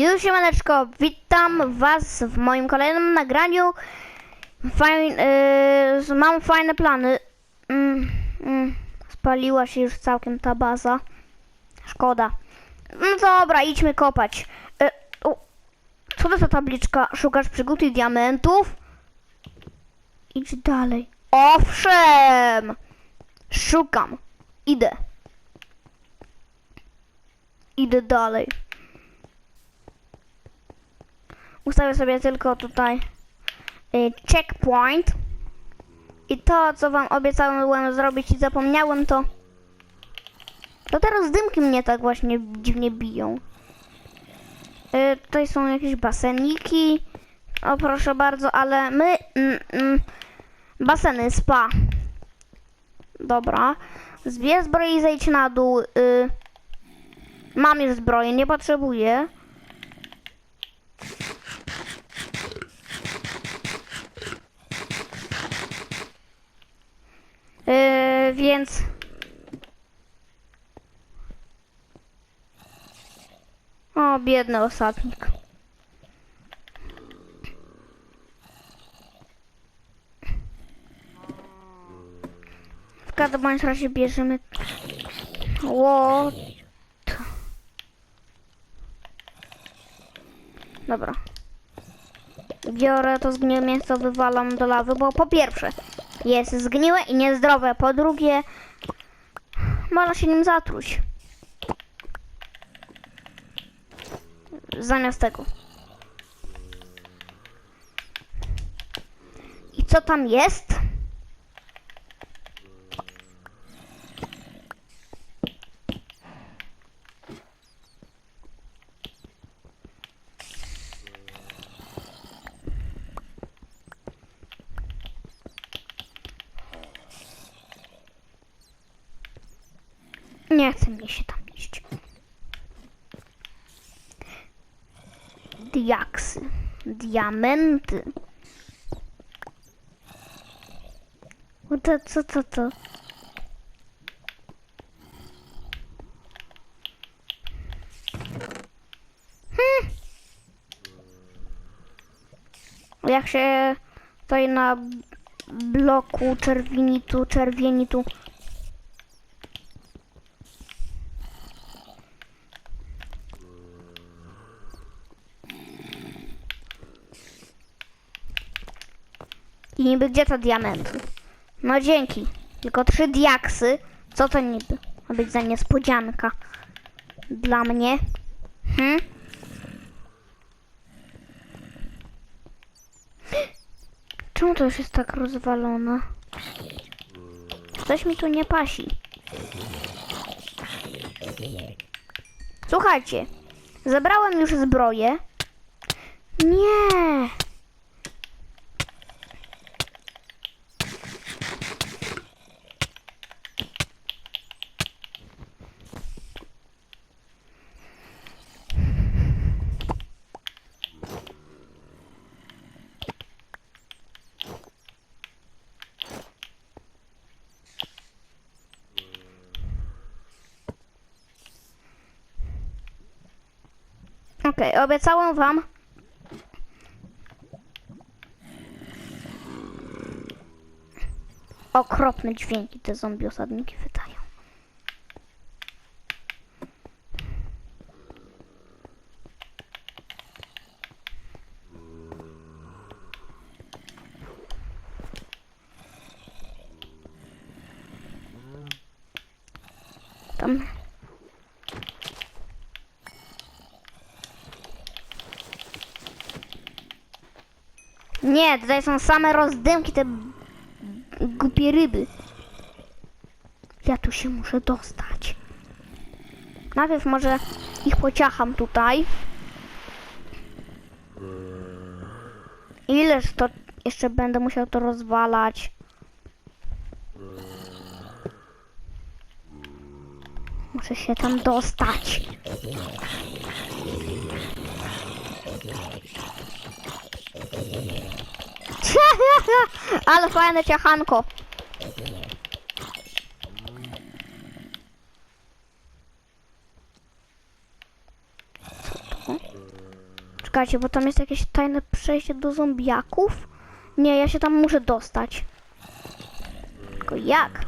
Już siemaneczko, witam was w moim kolejnym nagraniu. Fajn, yy, mam fajne plany. Mm, mm, spaliła się już całkiem ta baza. Szkoda. No dobra, idźmy kopać. Yy, o, co to za tabliczka? Szukasz przygód i diamentów? Idź dalej. Owszem! Szukam. Idę. Idę dalej. Ustawię sobie tylko tutaj y, checkpoint. I to, co wam obiecałem zrobić i zapomniałem, to... To teraz dymki mnie tak właśnie dziwnie biją. Y, tutaj są jakieś baseniki. O, proszę bardzo, ale my... Mm, mm, baseny, spa. Dobra. Zbierz zbroję i zejdź na dół. Y, mam już zbroję, nie potrzebuję. Yy, więc. O, biedny osadnik. W każdym razie bierzemy. Łot. Dobra. Biorę to zgniłe mięso, wywalam do lawy, bo po pierwsze jest zgniłe i niezdrowe, po drugie można się nim zatruć. Zamiast tego. I co tam jest? Nie chce mi się tam iść. Diaksy. Diamenty. O to, co to, to? Hmm. Jak się tutaj na bloku czerwienitu, czerwienitu I niby gdzie to diamenty? No dzięki. Tylko trzy diaksy. Co to niby? Ma być za niespodzianka. Dla mnie. Hmm? Czemu to już jest tak rozwalone? Coś mi tu nie pasi. Słuchajcie. Zebrałem już zbroję. Nie. Okej, obiecałam wam. Okropne dźwięki te zombie osadniki wydają. Tam Nie, tutaj są same rozdymki, te głupie ryby. Ja tu się muszę dostać. Najpierw może ich pociacham tutaj. Ileż to jeszcze będę musiał to rozwalać. Muszę się tam dostać. Ale fajne ciachanko. Czekajcie, bo tam jest jakieś tajne przejście do zombiaków? Nie, ja się tam muszę dostać. Tylko jak?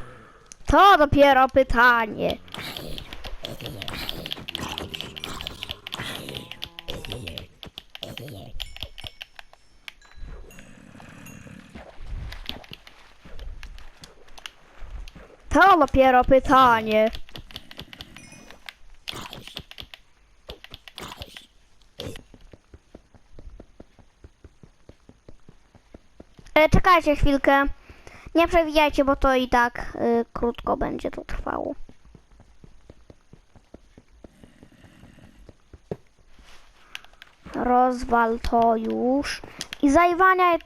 To dopiero pytanie. To dopiero pytanie. E, czekajcie chwilkę. Nie przewijajcie, bo to i tak y, krótko będzie to trwało. Rozwal to już. I zajwania.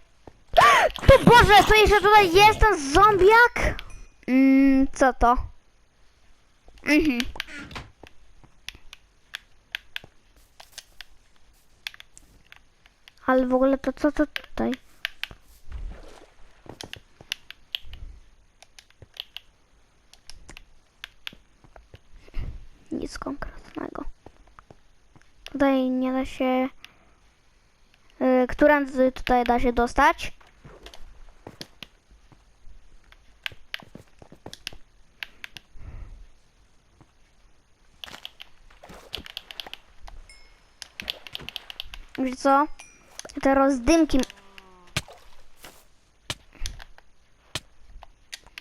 To Boże, to jeszcze tutaj jest ten zombiak? Mm, co to? Mhm. Ale w ogóle to co to tutaj? Nic konkretnego. Tutaj nie da się... Yy, którędy tutaj da się dostać? Wiecie co? Te rozdymki...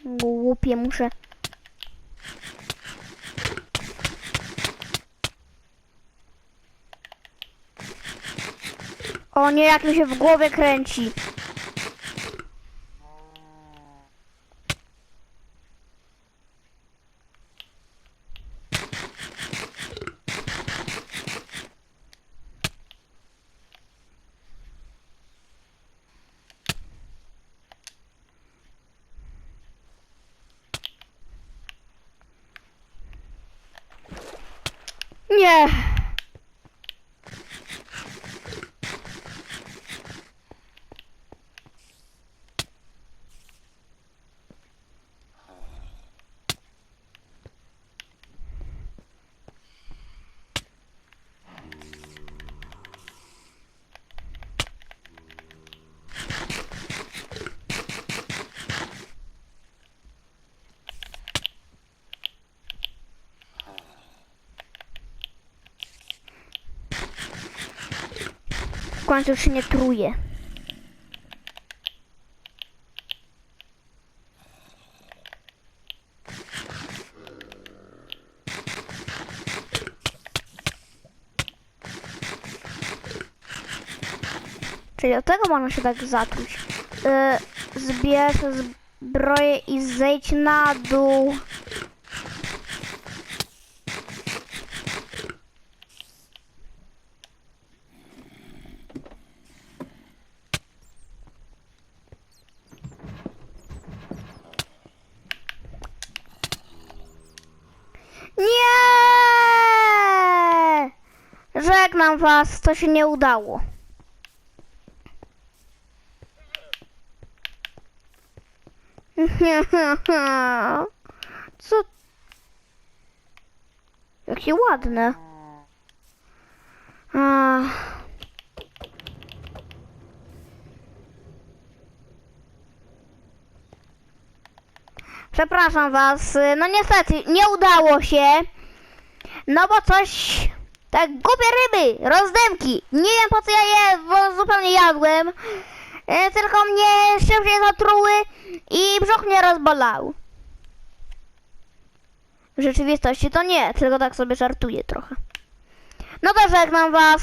Głupie muszę... O nie, jak mi się w głowie kręci. Nie. W końcu się nie truje. Czyli od tego można się tak zatruć. Yy, zbierz zbroję i zejdź na dół. Nie! Żegnam was, to się nie udało. Co? Jakie ładne. Ach. Przepraszam was, no niestety nie udało się. No bo coś... Tak głupie ryby, rozdymki. Nie wiem po co ja je bo zupełnie jadłem. E, Tylko mnie szybciej zatruły i brzuch mnie rozbolał. W rzeczywistości to nie, tylko tak sobie żartuję trochę. No to żegnam was.